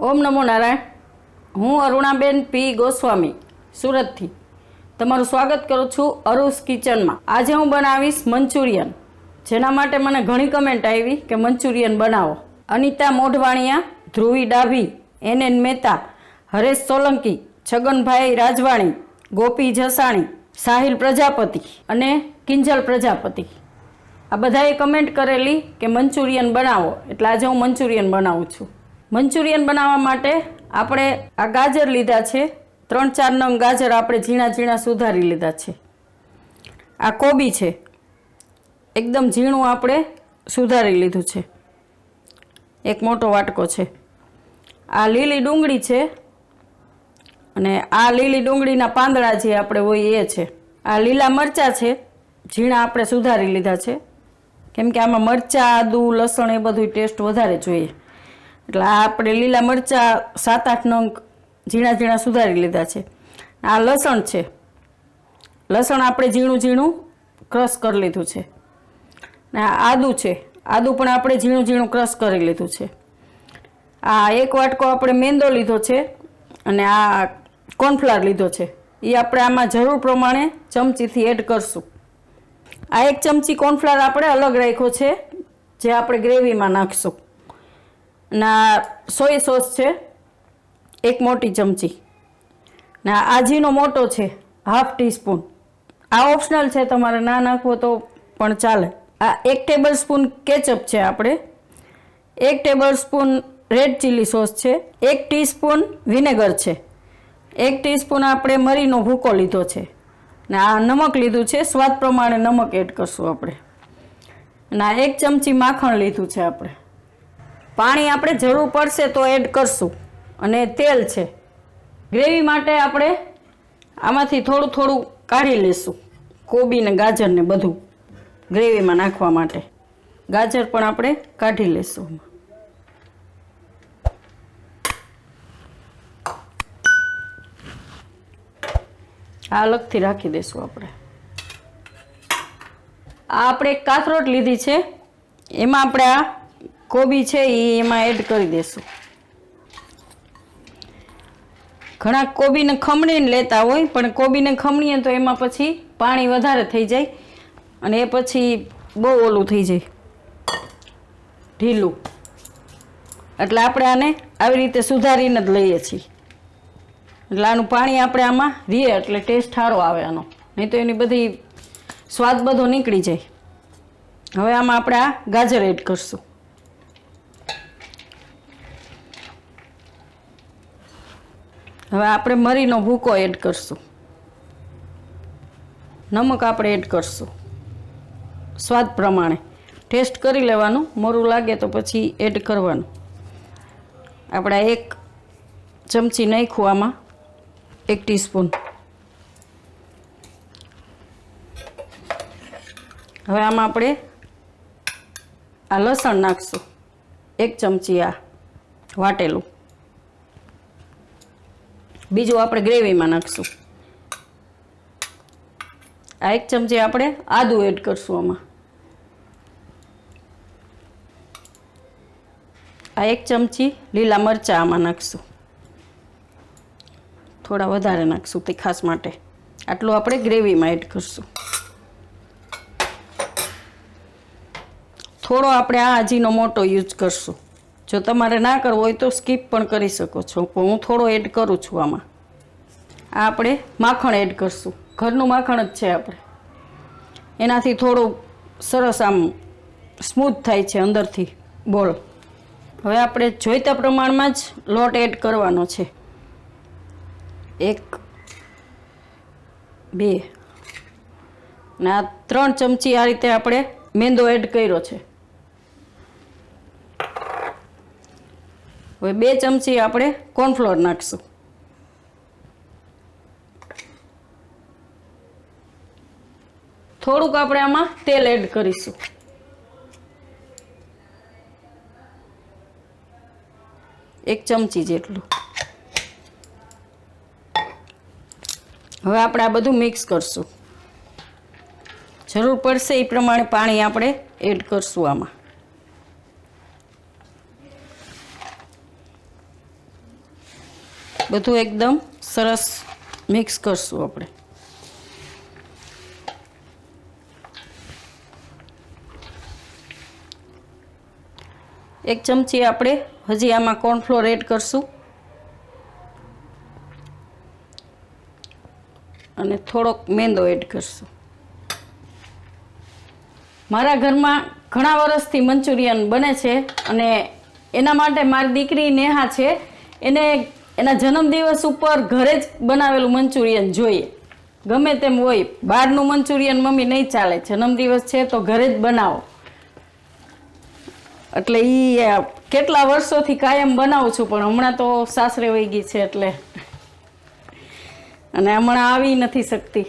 ઓમ નમો નારાયણ. હું અરુણાબેન પી ગોસ્વામી, સુરતથી. તમારું સ્વાગત કરું છું અરુસ કિચનમાં. આજે હું બનાવીશ મંચુરિયન. જેના માટે મને ઘણી કમેન્ટ આવી કે મંચુરિયન બનાવો. અનિતા મોઢવાણિયા, ધ્રુવી ડાભી એન એન મહેતા, હરેશ સોલંકી, છગનભાઈ રાજવાણી, ગોપી જસાણી, સાહિલ પ્રજાપતિ અને કિંજલ પ્રજાપતિ. આ બધાએ કમેન્ટ કરેલી કે મંચુરિયન બનાવો. એટલે આજે હું મંચુરિયન બનાવું છું. મંચુરિયન બનાવવા માટે આપણે આ ગાજર લીધા છે. ત્રણ ચાર નંગ ગાજર આપણે ઝીણા ઝીણા સુધારી લીધા છે. આ કોબી છે. એકદમ ઝીણું આપણે સુધારી લીધું છે. એક મોટો વાટકો છે. આ લીલી ડુંગળી છે. અને આ લીલી ડુંગળીના પાંદડા જે આપણે હોય એ છે. આ લીલા મરચાં છે. ઝીણા આપણે સુધારી લીધા છે. કેમ કે આમાં મરચાં, આદુ, લસણ એ બધું ટેસ્ટ વધારે જોઈએ. એટલે આ આપણે લીલા મરચાં સાત, આઠ નંગ ઝીણા ઝીણા સુધારી લીધા છે. આ લસણ છે. લસણ આપણે ઝીણું ઝીણું ક્રશ કરી લીધું છે. ને આ આદું છે. આદું પણ આપણે ઝીણું ઝીણું ક્રશ કરી લીધું છે. આ એક વાટકો આપણે મેંદો લીધો છે અને આ કોર્નફ્લાવર લીધો છે. એ આપણે આમાં જરૂર પ્રમાણે ચમચીથી એડ કરશું. આ એક ચમચી કોર્નફ્લાવર આપણે અલગ રાખ્યો છે, જે આપણે ગ્રેવીમાં નાખશું. આ સોય સોસ છે, એક મોટી ચમચી. ને આજીનો મોટો છે, હાફ ટીસ્પૂન. આ ઓપ્શનલ છે, તમારે ના નાખવો તો પણ ચાલે. આ એક ટેબલ સ્પૂન કેચઅપ છે આપણે. એક tablespoon red chilli sauce છે, એક ટીસ્પૂન વિનેગર છે. એક ટીસ્પૂન આપણે મરીનો ભૂકો લીધો છે. ને આ નમક લીધું છે, સ્વાદ પ્રમાણે નમક એડ કરશું આપણે. ના એક ચમચી માખણ લીધું છે આપણે. પાણી આપણે જરૂર પડશે તો એડ કરશું. અને તેલ છે. ગ્રેવી માટે આપણે આમાંથી થોડું થોડું કાઢી લઈશું કોબી ને ગાજર ને બધું ગ્રેવીમાં નાખવા માટે. ગાજર પણ આપણે કાઢી લઈશું આ અલગથી રાખી દઈશું આપણે. આ આપણે એક કાથરોટ લીધી છે. એમાં આપણે આ કોબી છે એ એમાં એડ કરી દઈશું ઘણા કોબીને ખમણીને લેતા હોય, પણ કોબીને ખમણીએ તો એમાં પછી પાણી વધારે થઈ જાય અને એ પછી બહુ ઓલું થઈ જાય. ઢીલું. એટલે આપણે આને આવી રીતે સુધારીને જ લઈએ છીએ. એટલે આનું પાણી આપણે આમાં રીએ, એટલે ટેસ્ટ સારો આવે આનો. નહીં તો એની બધી સ્વાદ બધો નીકળી જાય. હવે આમાં આપણે આ ગાજર એડ કરશું. હવે આપણે મરીનો ભૂકો એડ કરશું. નમક આપણે એડ કરશું. સ્વાદ પ્રમાણે. ટેસ્ટ કરી લેવાનું. મોરું લાગે તો પછી એડ કરવાનું. આપણે એક ચમચી નાખ્યું આમાં. એક ટીસ્પૂન. હવે આમાં આપણે આ લસણ નાખશું. એક ચમચી આ વાટેલું. બીજું આપણે ગ્રેવીમાં નાખશું. આ એક ચમચી આપણે આદું એડ કરશું આમાં. આ એક ચમચી લીલા મરચાં આમાં નાખશું. થોડા વધારે નાખશું તીખાસ માટે. આટલું આપણે ગ્રેવીમાં એડ કરશું. થોડો આપણે આ આજીનો મોટો યુઝ કરશું. જો તમારે ના કરવો હોય તો સ્કીપ પણ કરી શકો છો. પણ હું થોડો એડ કરું છું આમાં. આ આપણે માખણ એડ કરશું. ઘરનું માખણ જ છે આપણે. એનાથી થોડું સરસ આમ સ્મૂથ થાય છે અંદરથી. બોલ. હવે આપણે જોઈતા પ્રમાણમાં જ લોટ એડ કરવાનો છે. એક, બે. ને ત્રણ ચમચી આ રીતે આપણે મેંદો એડ કર્યો છે. હવે બે ચમચી આપણે કોર્નફ્લોર નાખશું. થોડુંક આપણે આમાં તેલ એડ કરીશું. એક ચમચી જેટલું. હવે આપણે આ બધું મિક્સ કરશું. જરૂર પડશે એ પ્રમાણે પાણી આપણે એડ કરશું આમાં. બધું એકદમ સરસ મિક્સ કરશું આપણે. એક ચમચી આપણે હજી આમાં કોર્નફ્લોર એડ કરશું. અને થોડોક મેંદો એડ કરશું. મારા ઘરમાં ઘણા વર્ષથી મંચુરિયન બને છે અને એના માટે મારી દીકરી નેહા છે. એને એના જન્મદિવસ ઉપર ઘરે જ બનાવેલું મંચુરિયન જોઈએ. ગમે તેમ હોય, બહારનું મંચુરિયન મમ્મી નહીં ચાલે. જન્મદિવસ છે તો ઘરે જ બનાવો. એટલે એ કેટલા વર્ષોથી કાયમ બનાવું છું, પણ હમણાં તો સાસરે વહી ગઈ છે એટલે. અને હમણાં આવી નથી શકતી.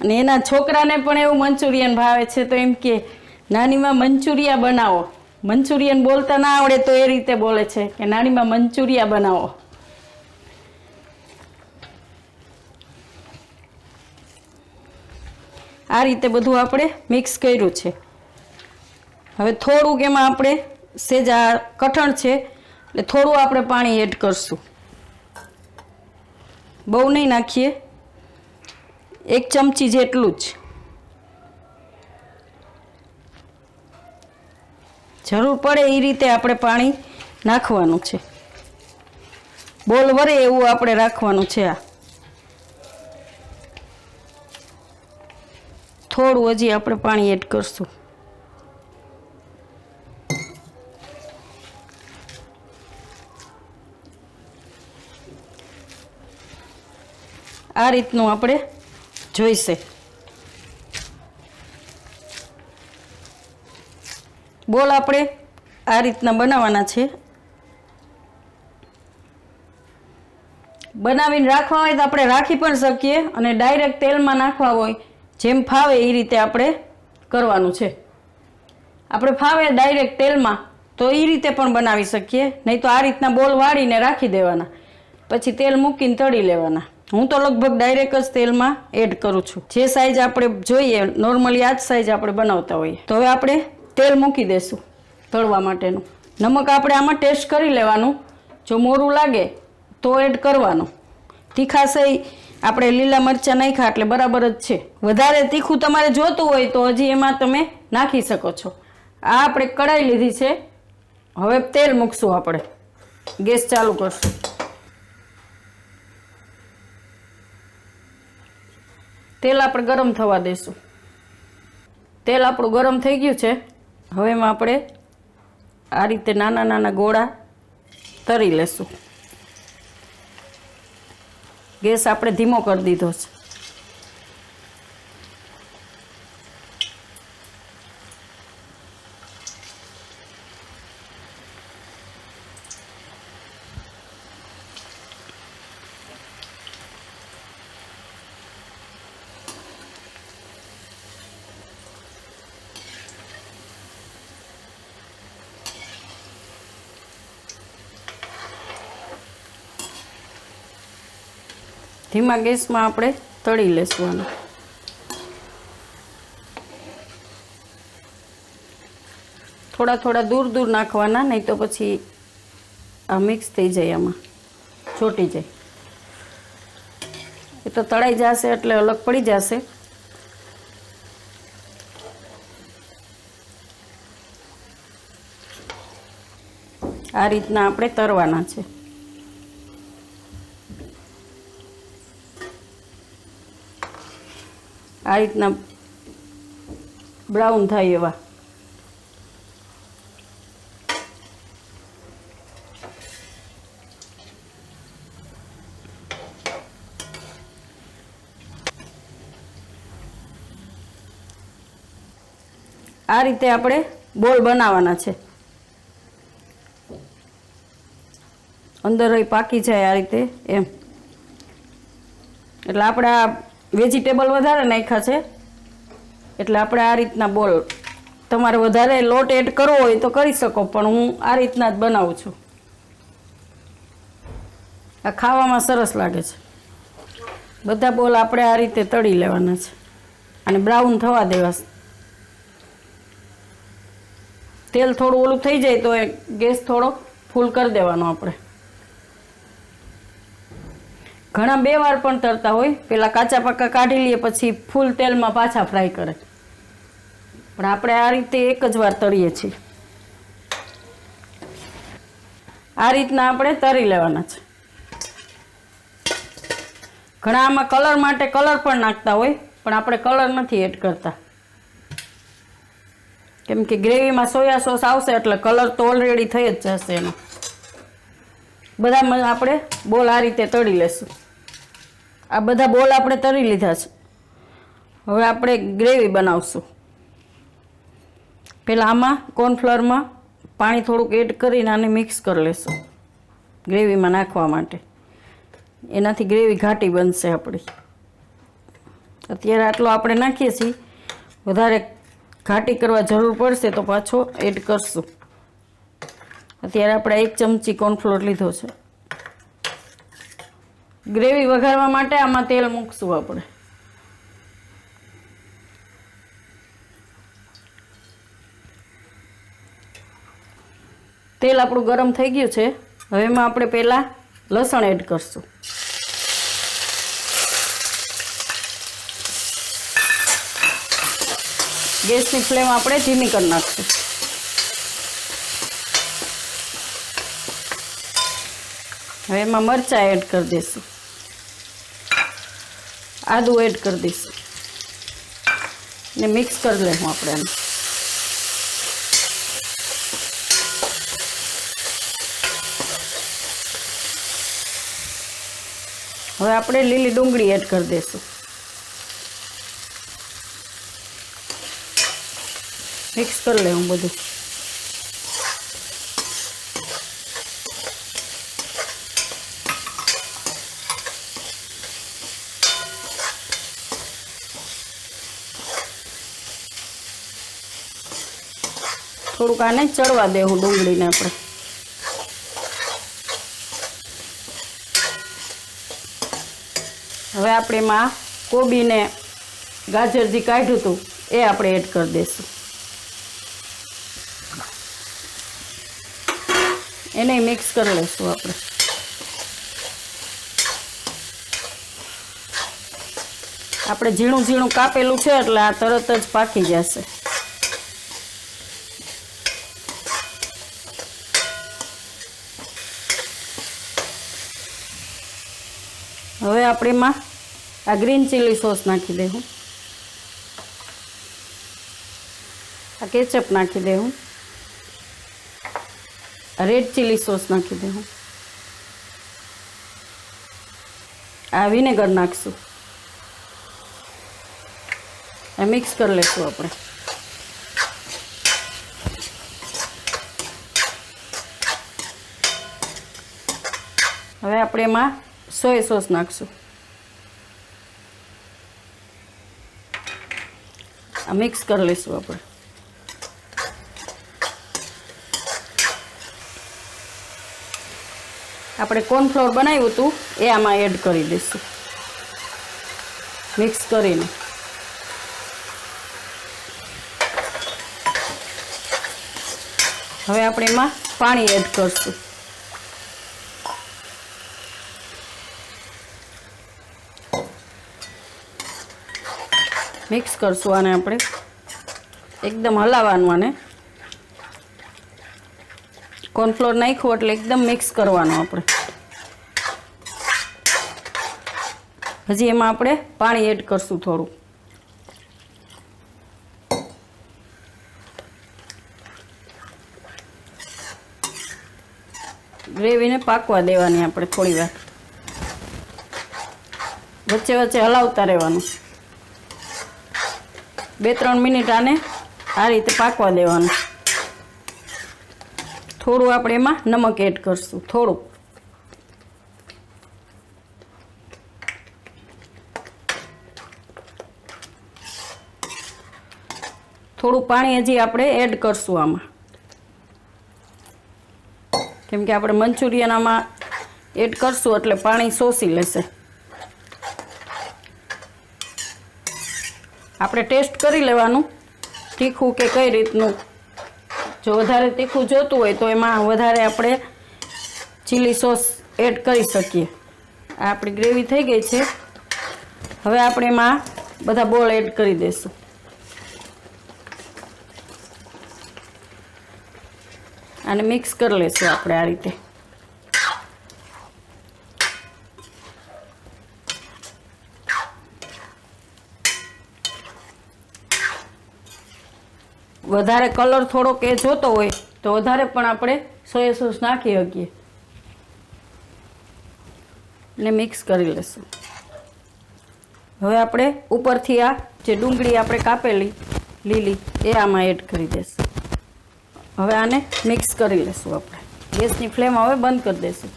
અને એના છોકરાને પણ એવું મંચુરિયન ભાવે છે, તો એમ કે, નાનીમાં મંચુરિયા બનાવો. મંચુરિયન બોલતા ના આવડે તો એ રીતે બોલે છે કે, નાનીમાં મંચુરિયા બનાવો. આ રીતે બધું આપણે મિક્સ કર્યું છે. હવે થોડુંક એમાં આપણે સેજ આ કઠણ છે, એટલે થોડું આપણે પાણી એડ કરશું. બહુ નહીં નાખીએ. એક ચમચી જેટલું જ. જરૂર પડે એ રીતે આપણે પાણી નાખવાનું છે. બોલ વરે એવું આપણે રાખવાનું છે આ. થોડું હજી આપણે પાણી એડ કરશું. આ રીતનું આપણે જોઈશે. બોલ આપણે આ રીતના બનાવવાના છે. બનાવીને રાખવા હોય તો આપણે રાખી પણ શકીએ અને ડાયરેક્ટ તેલમાં નાખવા હોય જેમ ફાવે એ રીતે આપણે કરવાનું છે. આપણે ફાવે ડાયરેક્ટ તેલમાં, તો એ રીતે પણ બનાવી શકીએ. નહીં તો આ રીતના બોલ વાળીને રાખી દેવાના. પછી તેલ મૂકીને તળી લેવાના. હું તો લગભગ ડાયરેક્ટ જ તેલમાં એડ કરું છું. જે સાઈઝ આપણે જોઈએ નોર્મલી આ જ સાઈઝ આપણે બનાવતા હોઈએ. તો હવે આપણે તેલ મૂકી દેશું તળવા માટેનું. નમક આપણે આમાં ટેસ્ટ કરી લેવાનું. જો મોરું લાગે, તો એડ કરવાનું. તીખાસઈ આપણે લીલા મરચાં નાખ્યા એટલે બરાબર જ છે. વધારે તીખું તમારે જોતું હોય તો હજી એમાં તમે નાખી શકો છો. આ આપણે કઢાઈ લીધી છે. હવે તેલ મૂકશું આપણે. ગેસ ચાલુ કરશું. તેલ આપણે ગરમ થવા દઈશું તેલ આપણું ગરમ થઈ ગયું છે. હવે એમાં આપણે આ રીતે નાના નાના ગોળા તરી લેશું. ગેસ આપણે ધીમો કરી દીધો છે ધીમા ગેસમાં આપણે તળી લેશવાનું થોડા થોડા દૂર દૂર નાખવાના, નહીં તો પછી આ મિક્સ થઈ જાય આમાં, ચોટી જાય. એ તો તળાઈ જશે એટલે અલગ પડી જશે. આ રીતના આપણે તરવાના છે. આ રીતના બ્રાઉન થાય એવા. આ રીતે આપણે બોલ બનાવવાના છે. અંદર પાકી જાય આ રીતે એમ. એટલે આપણે આ વેજીટેબલ વધારે નાખ્યા છે. એટલે આપણે આ રીતના બોલ. તમારે વધારે લોટ એડ કરવો હોય તો કરી શકો, પણ હું આ રીતના જ બનાવું છું. આ ખાવામાં સરસ લાગે છે. બધા બોલ આપણે આ રીતે તળી લેવાના છે. અને બ્રાઉન થવા દેવા તેલ થોડું ઓલું થઈ જાય તો ગેસ થોડો ફૂલ કરી દેવાનો આપણે. ઘણા બે વાર પણ તરતા હોય, પેલા કાચા પાકા કાઢી લઈએ પછી ફૂલ તેલમાં પાછા ફ્રાય કરે. પણ આપણે આ રીતે એક જ વાર તળીએ છીએ. આ રીતના આપણે તરી લેવાના છે. ઘણા આમાં કલર માટે કલર પણ નાખતા હોય, પણ આપણે કલર નથી એડ કરતા. કેમ કે ગ્રેવીમાં સોયા સોસ આવશે એટલે કલર તો ઓલરેડી થઈ જ જશે એનો. બધામાં આપણે બોલ આ રીતે તળી લેશું. આ બધા બોલ આપણે તરી લીધા છે. હવે આપણે ગ્રેવી બનાવશું. પહેલાં આમાં કોર્નફ્લોરમાં પાણી થોડુંક એડ કરીને આને મિક્સ કરી લેશું, ગ્રેવીમાં નાખવા માટે. એનાથી ગ્રેવી ઘાટી બનશે આપણી. અત્યારે આટલો આપણે નાખીએ છીએ. વધારે ઘાટી કરવા જરૂર પડશે તો પાછો એડ કરશું. અત્યારે આપણે એક ચમચી કોર્નફ્લોર લીધો છે. ગ્રેવી વઘારવા માટે આમાં તેલ મૂકશું આપણે. તેલ આપણું ગરમ થઈ ગયું છે. હવે એમાં આપણે પહેલાં લસણ એડ કરશું. ગેસની ફ્લેમ આપણે ધીમી કરી નાખશું. હવે એમાં મરચાં એડ કરી દઈશું. આદું એડ કરી દઈશ. ને મિક્સ કરી લેવું આપણે એમ. હવે આપણે લીલી ડુંગળી એડ કરી દઈશું. મિક્સ કરી લેવું બધું. થોડુંક આને ચડવા દેવું ડુંગળીને આપણે. હવે આપણે એમાં કોબીને ગાજર જે કાઢ્યું હતું, એ આપણે એડ કરી દઈશું. એને મિક્સ કરી લઈશું આપણે. આપણે ઝીણું ઝીણું કાપેલું છે એટલે આ તરત જ પાકી જશે. હવે આપણે એમાં આ ગ્રીન ચીલી સોસ નાખી દઉં આ કેચઅપ નાખી દઉં રેડ ચીલી સોસ નાખી દઉં આ વિનેગર નાખશું. આ મિક્સ કરી લઈશું આપણે. હવે આપણે એમાં સોય સોસ નાખશું આ મિક્સ કરી લઈશું આપણે આપણે કોર્નફ્લોર બનાવ્યું હતું એ આમાં એડ કરી દઈશું મિક્સ કરીને હવે આપણે એમાં પાણી એડ કરશું મિક્સ કરશું આને આપણે. એકદમ હલાવવાનું આને. કોર્નફ્લોર નાખ્યું એટલે એકદમ મિક્સ કરવાનું આપણે. હજી એમાં આપણે પાણી એડ કરશું થોડું. ગ્રેવીને પાકવા દેવાની આપણે થોડી વાર. વચ્ચે વચ્ચે હલાવતા રહેવાનું. બે ત્રણ મિનિટ આને આ રીતે પાકવા દેવાનું. થોડું આપણે એમાં નમક એડ કરશું, થોડું. થોડું પાણી હજી આપણે એડ કરશું આમાં. કેમ કે આપણે મંચુરિયન આમાં એડ કરશું એટલે પાણી શોષી લેશે. આપણે ટેસ્ટ કરી લેવાનું. તીખું કે કઈ રીતનું? જો વધારે તીખું જોતું હોય તો એમાં વધારે આપણે ચીલી સોસ એડ કરી શકીએ. આ આપણી ગ્રેવી થઈ ગઈ છે. હવે આપણે એમાં બધા બોલ એડ કરી દઈશું. અને મિક્સ કરી લઈશું આપણે આ રીતે. વધારે કલર થોડોક એ જોતો હોય, તો વધારે પણ આપણે સોયા સોસ નાખી શકીએ. ને મિક્સ કરી લઈશું હવે આપણે ઉપરથી આ જે ડુંગળી આપણે કાપેલી, લીલી, એ આમાં એડ કરી દઈશું હવે આને મિક્સ કરી લઈશું આપણે. ગેસની ફ્લેમ હવે બંધ કરી દઈશું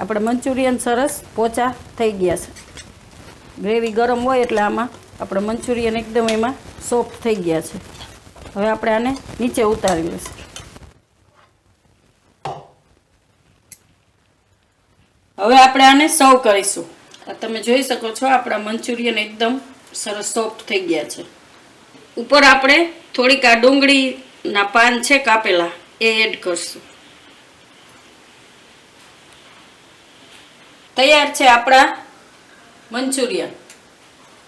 આપણે મંચુરિયન સરસ પોચા થઈ ગયા છે. ગ્રેવી ગરમ હોય એટલે આમાં આપણે મંચુરિયન એકદમ એમાં સોફ્ટ થઈ ગયા છે. હવે આપણે આને નીચે ઉતારી લઈશું. હવે આપણે આને સર્વ કરીશું. તમે જોઈ શકો છો, આપણા મંચુરિયન એકદમ સરસ સોફ્ટ થઈ ગયા છે. ઉપર આપણે થોડીક આ ડુંગળીના પાન છે કાપેલા, એ એડ કરશું. તૈયાર છે આપણા મંચુરિયન.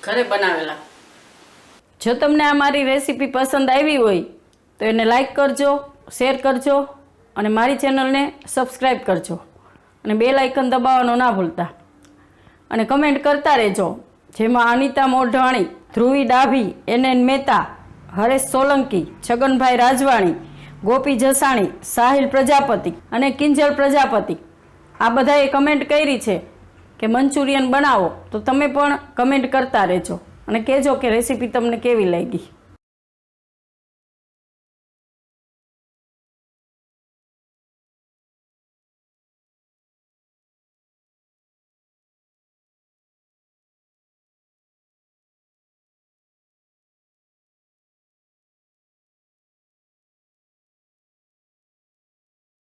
ઘરે બનાવેલા. જો તમને આ મારી રેસીપી પસંદ આવી હોય, તો એને લાઈક કરજો શેર કરજો, અને મારી ચેનલને સબસ્ક્રાઈબ કરજો. અને બે લાઇકન દબાવવાનું ના ભૂલતા. અને કમેન્ટ કરતા રહેજો. જેમાં અનિતા મોઢવાણી, ધ્રુવી ડાભી એન એન મહેતા, હરેશ સોલંકી, છગનભાઈ રાજવાણી, ગોપી જસાણી, સાહિલ પ્રજાપતિ અને કિંજલ પ્રજાપતિ. આ બધાએ કમેન્ટ કરી છે. કે મંચુરિયન બનાવો તો તમે પણ કમેન્ટ કરતા રહેજો અને કહેજો કે રેસીપી તમને કેવી લાગી.